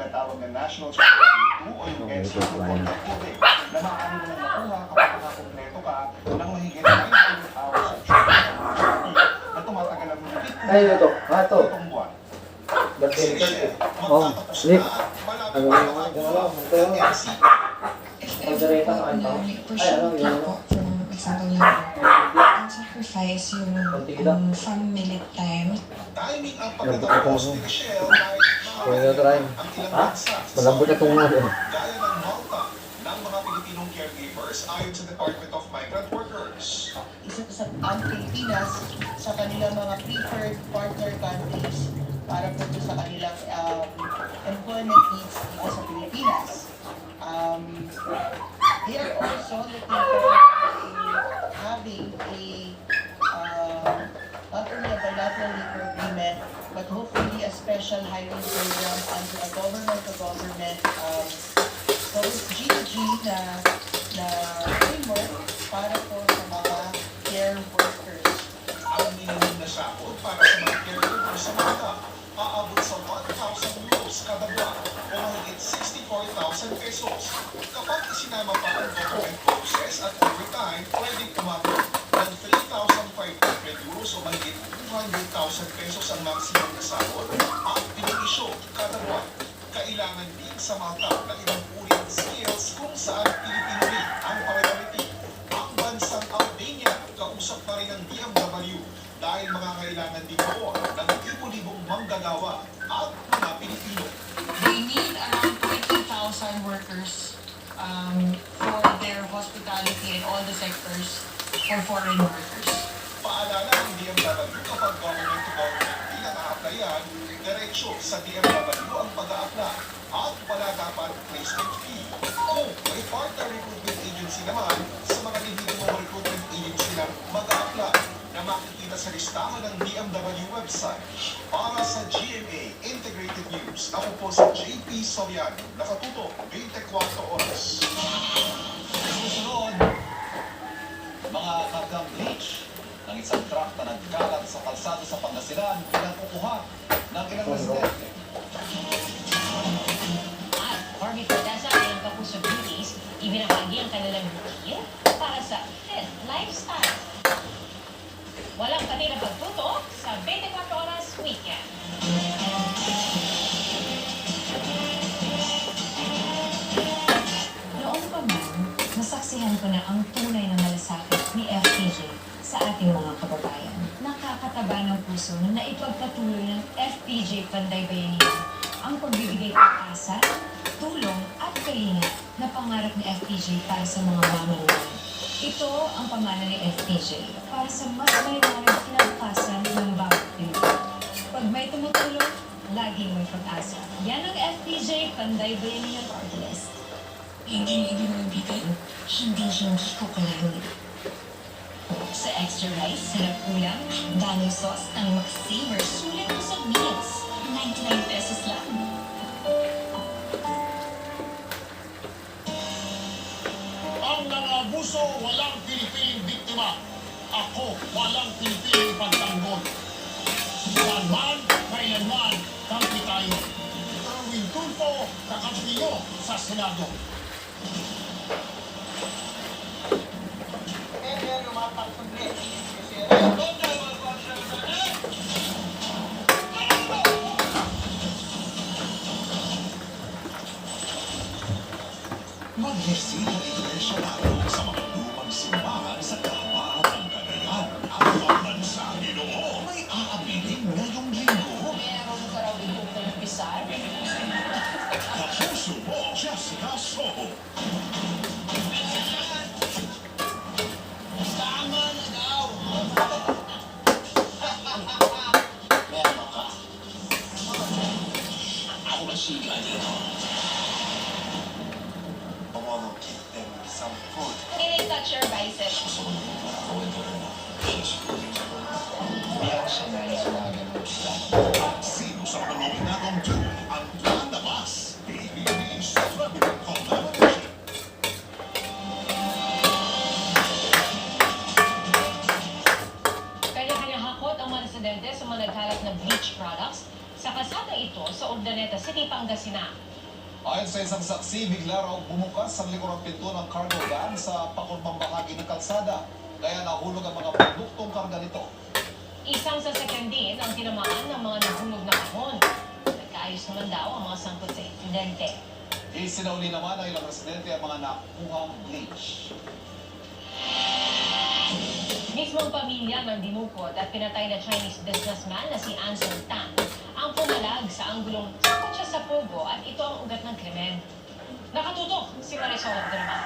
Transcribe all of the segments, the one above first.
tinatawag na National Security 2 o yung Okay, NCO good line. contract tubig na maaari mo nang makuha kapag nakakompleto ka ng mahigit 900 hours of training na tumatagal ang mahigit Ay, ito. Ah, ito. itong buwan. Ba't Sige, magtatapos Nick. na. Malapit Ano na yung mga galaw? Ito yung- NCO. Kaldereta sa kanta. Ay, ano, yung ano? For example, ang sacrifice yung um, minute time. Timing ang Lambot na pagtatapos tungo. ni Michelle dahil Pwede na try. Ha? Malambot na tungo. Gaya ng Malta ng mga Pilipinong caregivers ayon sa Department of Migrant Workers. isa sa ang Pilipinas sa kanilang mga preferred partner countries para po ito sa kanilang um, employment needs dito sa Pilipinas. Um, they are also looking for a, having a uh, not only a bilateral labor agreement but hopefully a special hiring program under a government to government um, so G2G na na framework para po sa mga care workers. Ang minimum na sahod para sa mga caregivers sa Malta aabot sa 1,000 euros kada buwan o mahigit 64,000 pesos. Kapag isinama pa ang government process at overtime, pwedeng umabot ng 3,500 euros o mahigit 200,000 pesos ang maximum na sahod at benepisyo kada buwan. Kailangan din sa Malta ng ibang uri ng skills kung saan Pilipino rin ang priority. Ang bansang Albania, kausap na rin ng DMW dahil mga kailangan din po ng libo-libong manggagawa at mga Pilipino. They need around 20,000 workers um, for their hospitality and all the sectors for foreign workers. Paalala ng DMW kapag government to government din ang a-applyan, diretsyo sa DMW ang pag-a-apply at wala dapat placement fee. Kung may partner recruitment agency naman, sa mga hindi mo recruitment agency na mag-a-apply na makikita sa listahan ng DMW website. Para sa GMA Integrated News, ako po si JP Soriano, nakatuto 24 oras. Susunod, mga kargang bleach ng isang truck na nagkalat sa kalsada sa Pangasinan pinakukuha ng ilang residente. At Barbie Forteza ayon pa po sa beauties, ibinahagi ang kanilang routine para sa fit lifestyle. Walang pati na pagtuto sa 24 oras weekend. Noon pa man, nasaksihan ko na ang tunay na malasakit sa ating mga kababayan. Nakakataba ng puso na naipagpatuloy ng FPJ Panday Bayanihan ang pagbibigay ng asa, tulong at kalinga na pangarap ni FPJ para sa mga mamamayan. Ito ang pamana ni FPJ para sa mas maliwanag kinabukasan ng bawat Pilipino. Pag may tumutulong, laging may pag-asa. Yan ang FPJ Panday Bayanihan Party. Hindi hindi mo ibitin, hindi hindi ko kailangan. Sa extra rice, sarap ulam, daming sauce, ang mag-savor, sulit mo sa meals. 99 pesos lang. Ang nangabuso, walang pinipiling biktima. Ako, walang pinipiling pagtanggol. Saan man, kailanman, kampi tayo. Erwin Tulfo, kakampi nyo sa Senado. Magresita ng Iglesia Laro sa mga lumang simbahan sa Davao ng Cagayan. Ang pambansa Ginoo may aabiling ngayong linggo. Meron ka raw dito kumpisar. Kapuso mo, Jessica Soho. Ito sa Urdaneta City, Pangasinan. Ayon sa isang saksi, bigla raw bumukas ang likurang pinto ng cargo van sa pakurbang bahagi ng kalsada. Kaya nahulog ang mga produktong karga nito. Isang sasakyan din ang tinamaan ng mga nahulog na kahon. Nagkaayos naman daw ang mga sangkot sa insidente. Isinauli naman ng ilang residente ang mga nakuhang bleach. Mismong pamilya ng dinukot at pinatay na Chinese businessman na si Anson Tan ang pumalag sa anggulong sakot siya sa Pogo at ito ang ugat ng krimen. Nakatutok si Marisol Abdurrahman.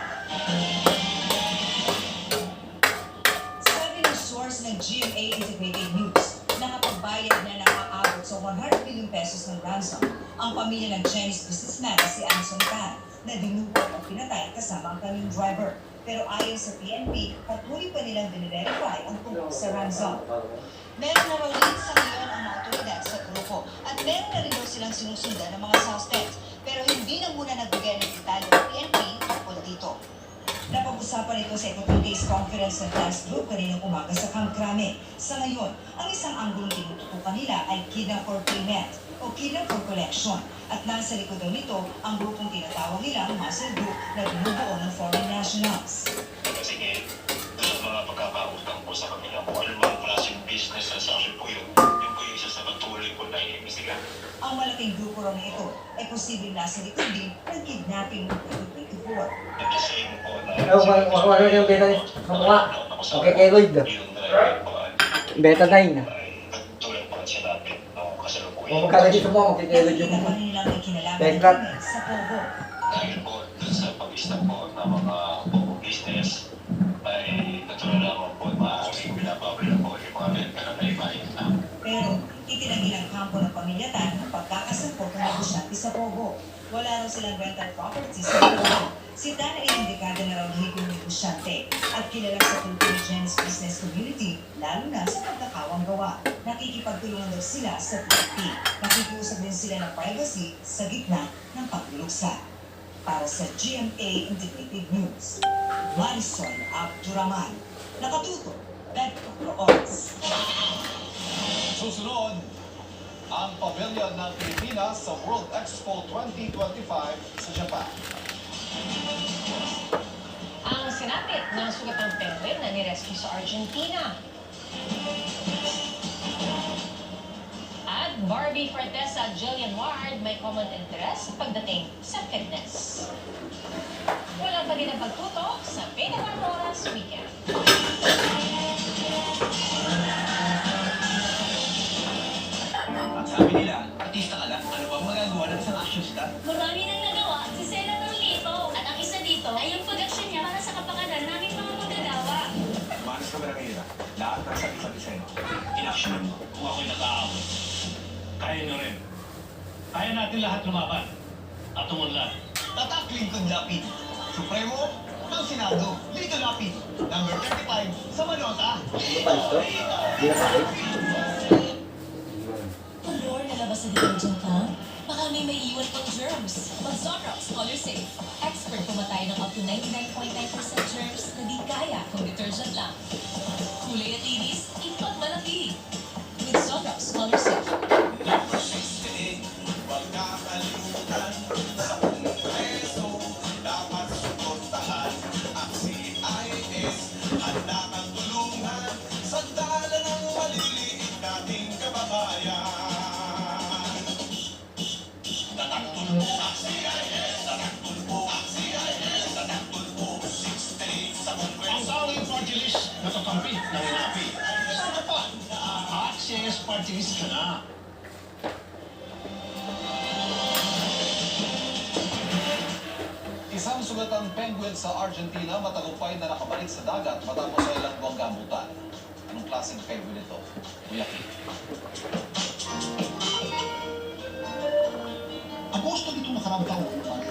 Sabi ng source ng GMA Integrated News, nakapagbayad na nakakaabot sa 100 million pesos ng ransom ang pamilya ng Chinese businessman si Anson Tan na dinukot at pinatay kasama ang kanyang driver. Pero ayon sa PNP, patuloy pa nilang dinirerify ang tungkol sa ransom. Meron na raw lead sa ngayon grupo at meron na rin daw silang sinusundan ng mga suspects. Pero hindi na muna nagbigay ng detalye ng PNP tungkol dito. Napag-usapan ito sa ikatlong days conference ng task group kaninang umaga sa Kamkrame. Sa ngayon, ang isang anggulong tinututukan nila ay kidnap for payment o kidnap for collection. At nasa likod daw nito ang grupong tinatawag nilang muscle group na binubuo ng foreign nationals. Malaking grupo raw na ito ay posibleng nasa likod din ng kidnapping noong 2024. At the same po na... Ano, wala- wala- wala yung beta ni- kamukha. Okay, kay Lloyd. Beta 9. ay nagtulong po siya natin no, kasalukuyan. Kung magkala dito mo, magkikilid yung ng Bankrupt. krimen sa Pogo. Ng kampo ng pamilya Tan ang pagkakasangkot ng negosyante sa Pogo. Wala raw silang rental property sa Pogo. Si Tan ay ilang dekada na raw higong negosyante at kilala sa Philippine Chinese business community, lalo na sa pagkakawang gawa. Nakikipagtulungan daw sila sa PNP. Nakikiusap din sila ng privacy sa gitna ng pagluluksa. Para sa GMA Integrated News, Marisol Abduraman. Nakatuto, Bedford Oras. Susunod, ang pavilion ng Pilipinas sa World Expo 2025 sa Japan. Ang sinapit ng sugatang penguin na nirescue sa Argentina. At Barbie Fortesa at Jillian Ward may common interest pagdating sa fitness. Walang pa din ang pagtutok sa 24 oras weekend. Marami nang nagawa si Senator Lito. At ang isa dito ay yung production niya para sa kapakanan namin mga magagawa. Manos ka ba na ngayon ah? Lahat ng sabi-sabi sa'yo. In-actionan mo. Kung ako'y nag-aaway, kaya nyo rin. Kaya natin lahat lumaban at umunlad. Tatak Lincoln Lapid. Supremo ng Senado, Lito Lapid. Number 35 sa Manota. Ano pa ito? Hindi na pala. Pagor na sa detergent ka? Baka may may iwan pang germs. Mag-Zonrox Color Safe. Expert pumatay ng up to 99.9% germs na di kaya kung detergent lang. Sugatang penguin sa Argentina matagumpay na nakabalik sa dagat matapos sa ilang buwang gamutan. Anong klaseng penguin ito? Uyaki. Agosto nito nakaraang taon,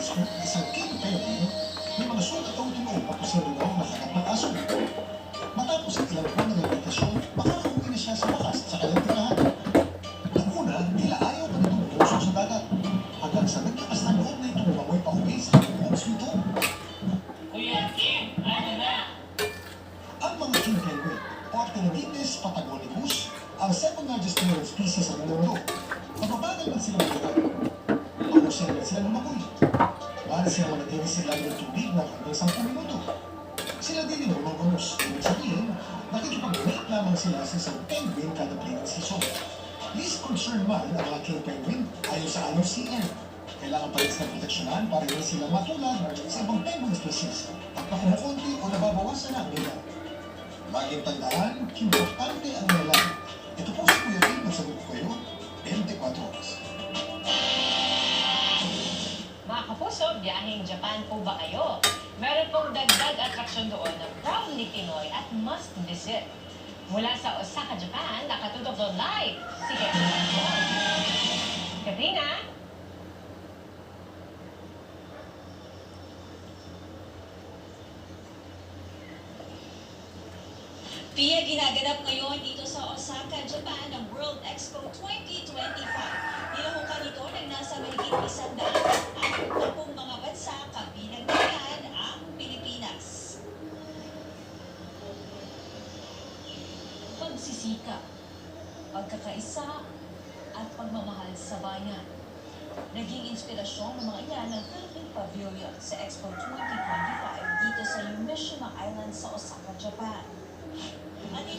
kasi malagyan sila ng tubig ng hanggang 10 minuto. Sila din ang mabangus. Ibig sabihin, nakikipag-wait lamang sila sa isang penguin kada playing season. Least concern man ang aking penguin ayon sa anong CN. Kailangan pa rin sa proteksyonan para hindi sila matulad sa ibang penguin species at nakumukunti o nababawasan ang nila. Laging tandaan, importante ang nila. Ito po si Kuya Tim, nasagot ko yun, 24 oras. Mga kapuso, biyaheng Japan po ba kayo? Meron pong dagdag atraksyon doon na proudly Pinoy at must visit. Mula sa Osaka, Japan, nakatutok doon live si Katrina. Katrina? Pia, ginaganap ngayon dito sa Osaka, Japan ang World Expo 2025. Nilahukan ito ng nasa mahigit isang daan pagkakaisa at pagmamahal sa bayan. Naging inspirasyon ng mga iyan ng Philippine Pavilion sa Expo 2025 dito sa Yumeshima Island sa Osaka, Japan. Ano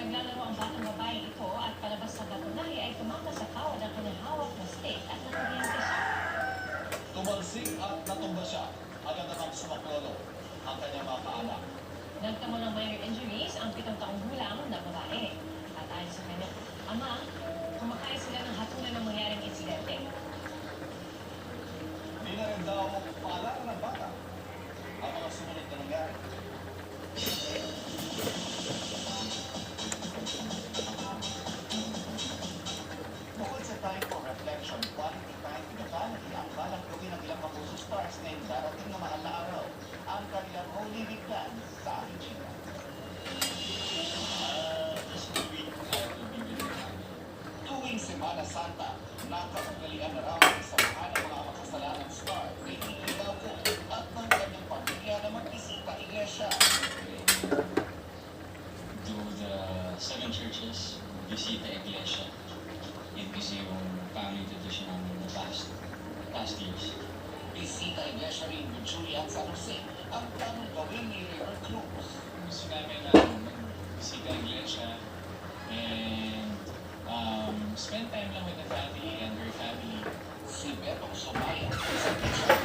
Naglalaro ang batang babae ito at palabas sa gatunahe ay tumakas sa kawad ang kanahawak na stick at nakariente siya. Tumalsik at natumba siya. Agad na ang sumaklolo ang kanyang mga paanak. Nagtamo ng minor injuries ang pitong taong gulang na babae. At ayon sa kanyang ama, kumakain sila ng hatulan ng mangyaring insidente. Hindi na rin daw paalala ng bata ang mga sumunod na nangyari. And her family. Si Betong Sumaya sa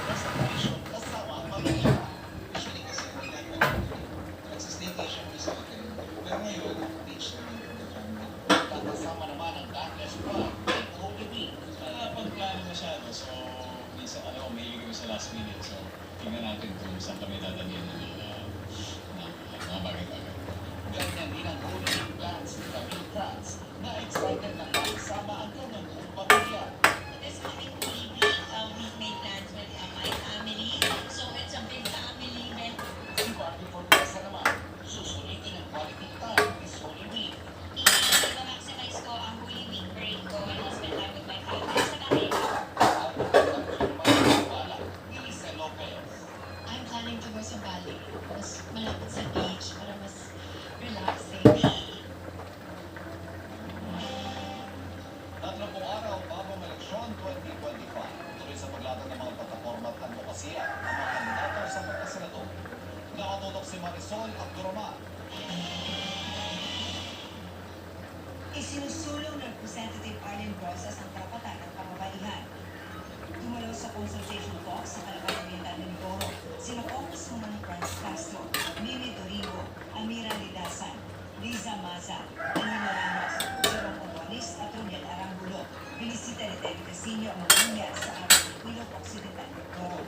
ang mga sa Arang Ilog Occidental Mindoro.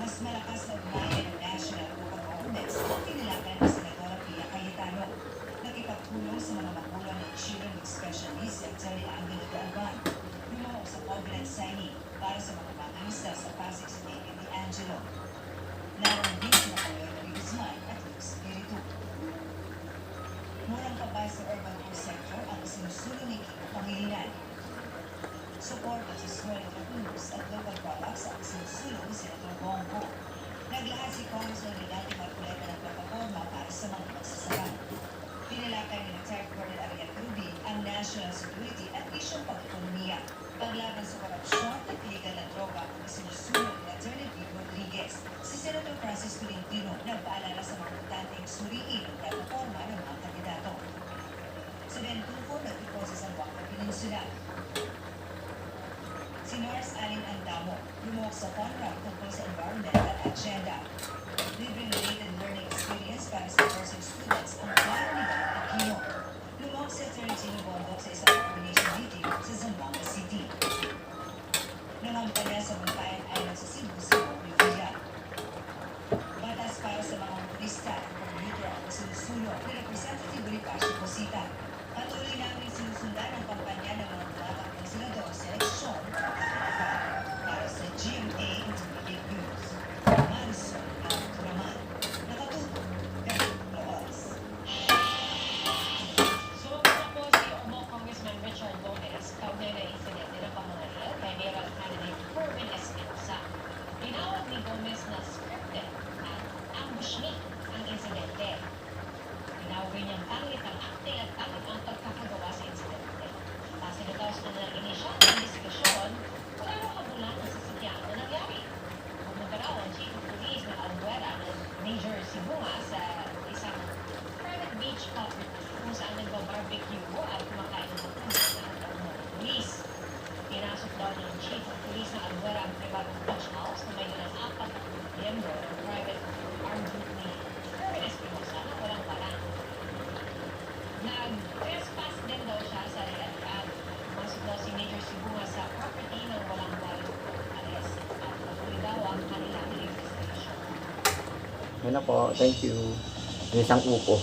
Mas malakas na ugnayan ng national o governments ang tinilakan ni Senadora Pia Cayetano. Nakipagtulong sa mga magulang ng children with special needs si Atty. Angelo de Alban. Lumaw sa covenant signing para sa mga bangista sa Pasig City ni Angelo. Naroon din Mayor Lee Guzman at Luke Spiritu. Murang kabay sa urban core sector ang isinusulong ni Kiko Pangilinan. Suporta sa small entrepreneurs at local products ang sinusulong ni Senator Bongo. Naglahad si Congressman Rinaldi Marcoleta ng plataforma para sa mga magsasaka. Pinalakay ni retired Colonel Ariel Ruby ang national security at isyong pag-ekonomiya. Paglaban sa korupsyon at illegal na droga ang isinusulong ni Attorney Rodriguez. Si Senator Francis Tolentino nagpaalala sa mga botanteng suriin ng Alin Andamo lumuhok sa FONRAM tungkol sa environmental agenda. Libreng related learning experience para sa nursing students ang plano ni Dr. Aquino. Lumuhok si Attorney Gino Bondok sa isang combination meeting sa Zamboanga City. Nangampanya sa Bantayan Island sa Cebu Bobby Villa. Batas para sa mga motorista at commuter ang sinusulong ni Representative Bonifacio Cosita. Patuloy namin sinusundan ang kampanya ng mga tumatakbong senador sa eleksyon para sa GMA Intermediate News. Marisol Abduraman. Nakatutok. Ganun na oras. Sumagot na po si Omo Congressman Richard Yun na po. Thank you. Yung isang upo.